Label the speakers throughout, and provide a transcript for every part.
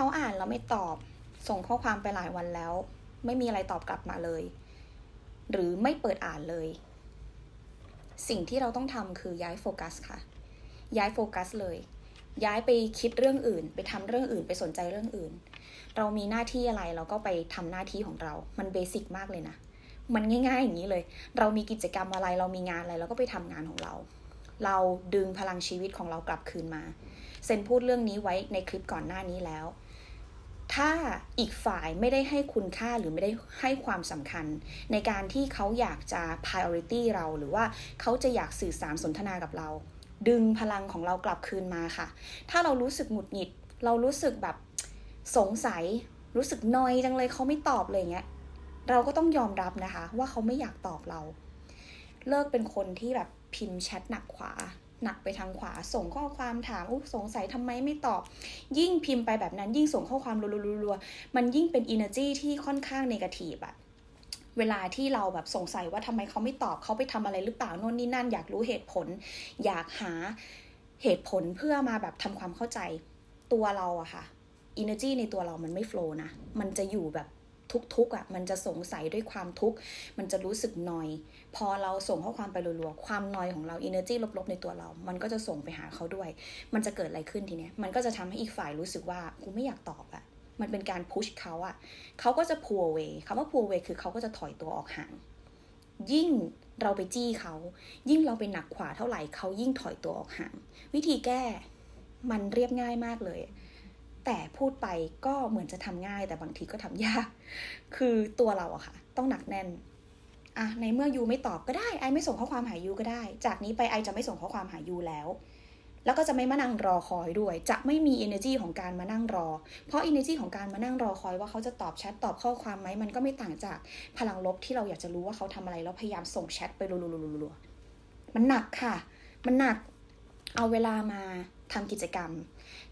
Speaker 1: เขาอ่านแล้วไม่ตอบ ส่งข้อความไปหลายวันแล้ว ไม่มีอะไรตอบกลับมาเลย หรือไม่เปิดอ่านเลย สิ่งที่เราต้องทำคือย้ายโฟกัสค่ะ ย้ายโฟกัสเลย ย้ายไปคิดเรื่องอื่น ไปทำเรื่องอื่น ไปสนใจเรื่องอื่น เรามีหน้าที่อะไรเราก็ไปทำหน้าที่ของเรา มันเบสิกมากเลยนะ มันง่ายๆอย่างนี้เลย เรามีกิจกรรมอะไร เรามีงานอะไรเราก็ไปทำงานของเรา เราดึงพลังชีวิตของเรากลับคืนมาเซนพูดเรื่องนี้ไว้ในคลิปก่อนหน้านี้แล้ว ถ้าอีกฝ่ายไม่ได้ให้คุณค่าหรือไม่ได้ให้ความสำคัญ ในการที่เขาอยากจะ priority เราหรือว่าเขาจะอยากสื่อสารสนทนากับเรา ดึงพลังของเรากลับคืนมาค่ะ ถ้าเรารู้สึกหงุดหงิด เรารู้สึกแบบสงสัย รู้สึกนอยจังเลยเขาไม่ตอบเลยเงี้ย เราก็ต้องยอมรับนะคะ ว่าเขาไม่อยากตอบเรา เลิกเป็นคนที่แบบพิมพ์แชทหนักขวา หนักไปทางขวา ส่งข้อความถามอุ๊สงสัยทำไมไม่ตอบ ยิ่งพิมพ์ไปแบบนั้นยิ่งส่งข้อความรัวๆๆมันยิ่งเป็น energy ที่ค่อนข้างเนกาทีฟอะเวลาที่เราแบบสงสัยว่าทำไมเขาไม่ตอบเขาไปทำอะไรหรือเปล่าโน่นนี่นั่น อยากรู้เหตุผล อยากหาเหตุผลเพื่อมาแบบทำความเข้าใจตัวเราอะค่ะ energy ในตัวเรามันไม่ flow นะ มันจะอยู่แบบ ทุกๆอะมันจะสงสัยด้วยความทุกข์มันจะรู้สึกนอยพอเราส่งข้อความไปรัวๆความนอยของเรา energy ลบๆในตัวเรา มันก็จะส่งไปหาเขาด้วย มันจะเกิดอะไรขึ้นทีเนี้ยมันก็จะทำให้อีกฝ่ายรู้สึกว่ากูไม่อยากตอบอะมันเป็นการพุชเขาอะเขาก็จะ pull away คำว่า pull away คือเขาก็จะถอยตัวออกห่างยิ่งเราไปจี้เขา ยิ่งเราไปหนักขวาเท่าไหร่เขายิ่งถอยตัวออกห่างวิธีแก้มันเรียบง่ายมากเลย แต่พูดไปก็เหมือนจะทำง่าย แต่บางทีก็ทำยาก คือตัวเราอะค่ะ ต้องหนักแน่นอะในเมื่อยูไม่ตอบก็ได้ไอไม่ส่งข้อความหายูก็ได้ จากนี้ไปไอจะไม่ส่งข้อความหายูแล้ว แล้วก็จะไม่มานั่งรอคอยด้วย จะไม่มี energy ของการมานั่งรอ เพราะ energy ของการมานั่งรอคอยว่าเขาจะตอบแชทตอบข้อความไหมมันก็ไม่ต่างจากพลังลบที่เราอยากจะรู้ว่าเขาทำอะไรแล้วพยายามส่งแชทไปรัวๆๆๆมันหนักค่ะ มันหนัก เอาเวลามา ทำกิจกรรม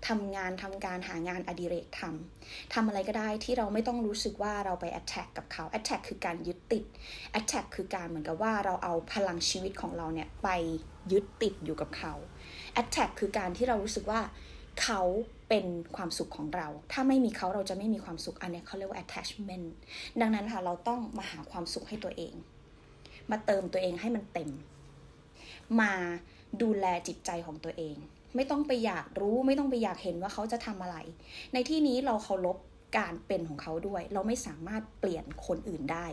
Speaker 1: ทำงานทำการหางานอดิเรกทำทำอะไรก็ได้ที่เราไม่ต้องรู้สึกว่าเราไป attack กับเขา attack คือการยึดติด attack คือการเหมือนกับว่าเราเอาพลังชีวิตของเราเนี่ยไปยึดติดอยู่กับเขา attack คือการที่เรารู้สึกว่าเขาเป็นความสุขของเรา ถ้าไม่มีเขาเราจะไม่มีความสุข อันนี้เขาเรียกว่า attachment ดังนั้นค่ะเราต้องมาหาความสุขให้ตัวเอง มาเติมตัวเองให้มันเต็ม มาดูแลจิตใจของตัวเอง ไม่ต้องไปอยากรู้ ไม่ต้องไปอยากเห็นว่าเขาจะทำอะไร ในที่นี้เราเคารพการเป็นของเขาด้วย เราไม่สามารถเปลี่ยนคนอื่นได้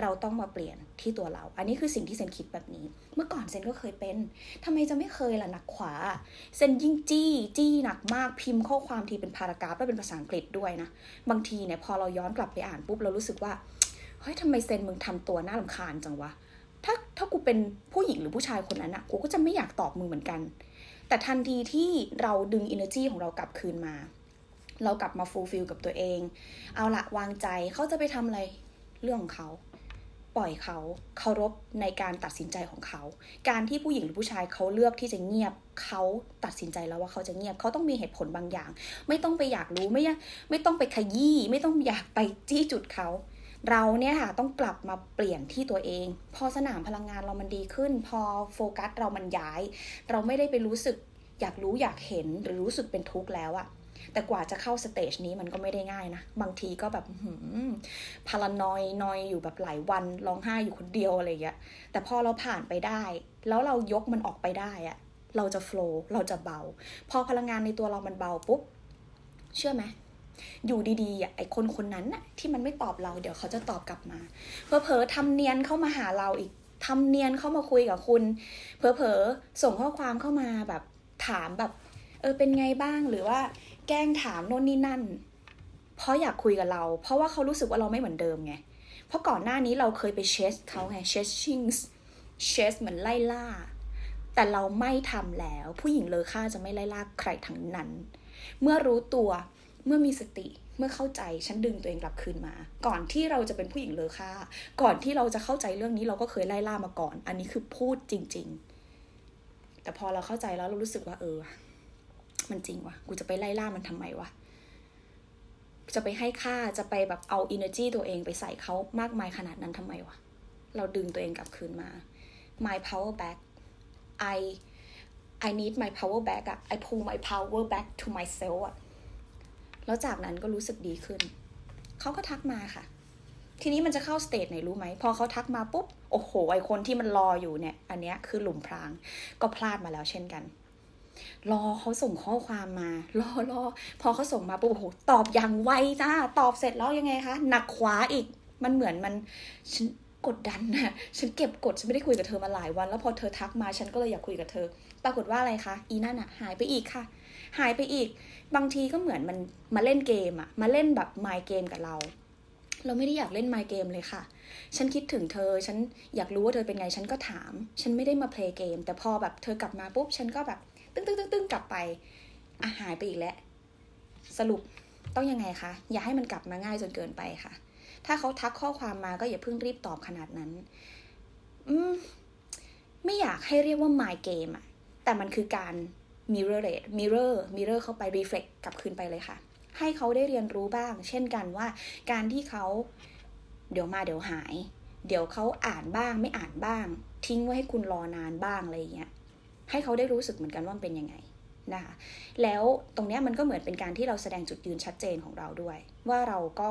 Speaker 1: เราต้องมาเปลี่ยนที่ตัวเรา อันนี้คือสิ่งที่เซนคิดแบบนี้ เมื่อก่อนเซนก็เคยเป็นทำไมจะไม่เคยล่ะหนักขวา เซนยิ่งจี้จี้หนักมากพิมพ์ข้อความทีเป็นพารากราฟแล้วเป็นภาษาอังกฤษด้วยนะ บางทีเนี่ยพอเราย้อนกลับไปอ่านปุ๊บเรารู้สึกว่า เฮ้ยทำไมเซนมึงทำตัวน่ารำคาญจังวะ ถ้าถ้ากูเป็นผู้หญิงหรือผู้ชายคนนั้นอะกูก็จะไม่อยากตอบมึงเหมือนกัน แต่ทันทีที่เราดึง energy ของเรากลับคืนมา เรากลับมา fulfill กับตัวเอง เอาละวางใจเขาจะไปทำอะไรเรื่องของเขาปล่อยเขาเคารพในการตัดสินใจของเขา การที่ผู้หญิงหรือผู้ชายเขาเลือกที่จะเงียบเขาตัดสินใจแล้วว่าเขาจะเงียบเขาต้องมีเหตุผลบางอย่าง ไม่ต้องไปอยากรู้ไม่ไม่ต้องไปขยี้ไม่ต้องอยากไปจี้จุดเขา เราเนี่ยค่ะต้องกลับมาเปลี่ยนที่ตัวเอง พอสนามพลังงานเรามันดีขึ้น พอโฟกัสเรามันย้าย เราไม่ได้ไปรู้สึกอยากรู้อยากเห็นหรือรู้สึกเป็นทุกข์แล้วอะแต่กว่าจะเข้าสเตจนี้มันก็ไม่ได้ง่ายนะ บางทีก็แบบหืมพารานอยนอยอยู่แบบหลายวันร้องไห้อยู่คนเดียวอะไรอย่างเงี้ยแต่พอเราผ่านไปได้ แล้วเรายกมันออกไปได้อะเราจะโฟล์เราจะเบา พอพลังงานในตัวเรามันเบาปุ๊บ เชื่อไหม อยู่ดีๆไอ้คนคนนั้นน่ะที่มันไม่ตอบเราเดี๋ยวเขาจะตอบกลับมาเผลอๆทำเนียนเข้ามาหาเราอีกทำเนียนเข้ามาคุยกับคุณเผลอๆส่งข้อความเข้ามาแบบถามแบบ เออเป็นไงบ้างหรือว่าแกล้งถามโน่นนี่นั่น เพราะอยากคุยกับเรา เพราะว่าเขารู้สึกว่าเราไม่เหมือนเดิมไงเพราะก่อนหน้านี้เราเคยไปเชสเขาไงเชสชิงส์เชสเหมือนไล่ล่า แต่เราไม่ทำแล้ว ผู้หญิงเลอค่าจะไม่ไล่ล่าใครทั้งนั้น เมื่อรู้ตัว เมื่อมีสติเมื่อเข้าใจฉันดึงตัวเองกลับคืนมา ก่อนที่เราจะเป็นผู้หญิงเลอค่า ก่อนที่เราจะเข้าใจเรื่องนี้เราก็เคยไล่ล่ามาก่อน อันนี้คือพูดจริง ๆ แต่พอเราเข้าใจแล้วเรารู้สึกว่า เออ มันจริงวะกูจะไปไล่ล่ามันทำไมวะจะไปให้ค่าจะไปแบบเอา energy ตัวเองไปใส่เขามากมายขนาดนั้นทำไมวะ เราดึงตัวเองกลับคืนมา my power back I I need my power back อะ I pull my power back to myself อะ แล้วจากนั้นก็รู้สึกดีขึ้น เขาก็ทักมาค่ะ ทีนี้มันจะเข้าสเตจไหนรู้ไหม พอเขาทักมาปุ๊บ โอ้โห ไอคนที่มันรออยู่เนี่ย อันเนี้ยคือหลุมพราง ก็พลาดมาแล้วเช่นกัน รอเขาส่งข้อความมา รอรอ พอเขาส่งมาปุ๊บ โอ้โห ตอบอย่างไวจ้า ตอบเสร็จแล้วยังไงคะ หนักขวาอีก มันเหมือนมันฉันกดดันนะฉันเก็บกด ฉันไม่ได้คุยกับเธอมาหลายวัน แล้วพอเธอทักมา ฉันก็เลยอยากคุยกับเธอ ปรากฏว่าอะไรคะ อีนั่นอะหายไปอีกค่ะ หายไปอีก บางทีก็เหมือนมันมาเล่นเกมอะมาเล่นแบบไมเกมกับเรา เราไม่ได้อยากเล่นไมเกมเลยค่ะ ฉันคิดถึงเธอ ฉันอยากรู้ว่าเธอเป็นไง ฉันก็ถาม ฉันไม่ได้มาเพลย์เกม แต่พอแบบเธอกลับมาปุ๊บ ฉันก็แบบตึ้งตึ้งตึ้งตึ้งกลับไปอะหายไปอีกแล้ว สรุปต้องยังไงคะ อย่าให้มันกลับมาง่ายจนเกินไปค่ะ ถ้าเขาทักข้อความมาก็อย่าเพิ่งรีบตอบขนาดนั้น อืม ไม่อยากให้เรียกว่า my game อะแต่มันคือการ mirror rate mirror mirror เข้าไป reflect กลับคืนไปเลยค่ะ ให้เขาได้เรียนรู้บ้าง เช่นกันว่าการที่เขาเดี๋ยวมาเดี๋ยวหาย เดี๋ยวเขาอ่านบ้างไม่อ่านบ้าง ทิ้งไว้ให้คุณรอนานบ้างอะไรอย่างเงี้ยให้เขาได้รู้สึกเหมือนกันว่ามันเป็นยังไงนะคะแล้วตรงเนี้ยมันก็เหมือนเป็นการที่เราแสดงจุดยืนชัดเจนของเราด้วย ว่าเราก็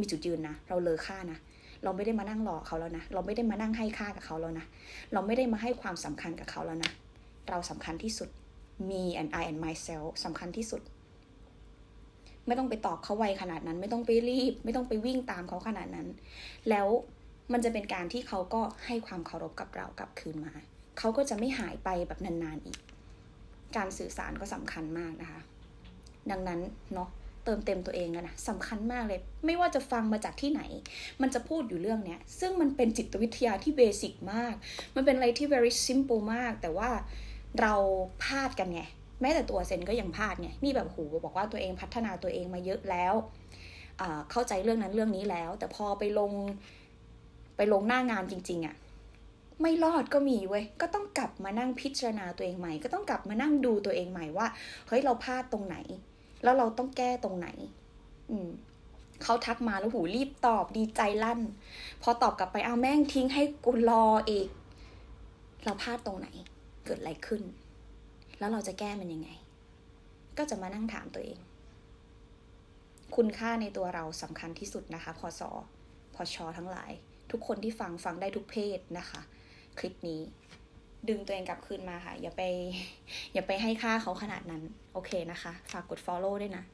Speaker 1: มีจุดยืนนะเราเลอค่านะเราไม่ได้มานั่งรอเขาแล้วนะ เราไม่ได้มานั่งให้ค่ากับเขาแล้วนะ เราไม่ได้มาให้ความสำคัญกับเขาแล้วนะ เราสำคัญที่สุด me and I and myself สำคัญที่สุด ไม่ต้องไปตอบเขาไวขนาดนั้น ไม่ต้องไปรีบ ไม่ต้องไปวิ่งตามเขาขนาดนั้น แล้วมันจะเป็นการที่เขาก็ให้ความเคารพกับเรากลับคืนมา เขาก็จะไม่หายไปแบบนานๆอีก การสื่อสารก็สำคัญมากนะคะ ดังนั้นเนาะเติมเต็มตัวเองนะนะสำคัญมากเลย ไม่ว่าจะฟังมาจากที่ไหน มันจะพูดอยู่เรื่องเนี้ย ซึ่งมันเป็นจิตวิทยาที่เบสิกมาก มันเป็นอะไรที่ very simple มาก แต่ว่า เราพลาดกันไงแม้แต่ตัวเซนก็ยังพลาดไงนี่แบบโหบอกว่าตัวเองพัฒนาตัวเองมาเยอะแล้วเข้าใจเรื่องนั้นเรื่องนี้แล้ว แต่พอไปลงไปลงหน้างานจริง ๆอะ่ะไม่รอดก็มีเว้ย ก็ต้องกลับมานั่งพิจารณาตัวเองใหม่ ก็ต้องกลับมานั่งดูตัวเองใหม่ว่า เฮ้ยเราพลาดตรงไหน แล้วเราต้องแก้ตรงไหน อืมเขาทักมาแล้วหูรีบตอบดีใจลั่น พอตอบกลับไปเอาแม่งทิ้งให้กูรออีก เราพลาดตรงไหน เกิดอะไรขึ้น แล้วเราจะแก้มันยังไง ก็จะมานั่งถามตัวเอง คุณค่าในตัวเราสำคัญที่สุดนะคะ พอสอพอชอทั้งหลาย ทุกคนที่ฟังฟังได้ทุกเพศนะคะ คลิปนี้ ดึงตัวเองกลับคืนมาค่ะ อย่าไป อย่าไปให้ค่าเขาขนาดนั้น โอเคนะคะ ฝากกด follow ด้วยนะ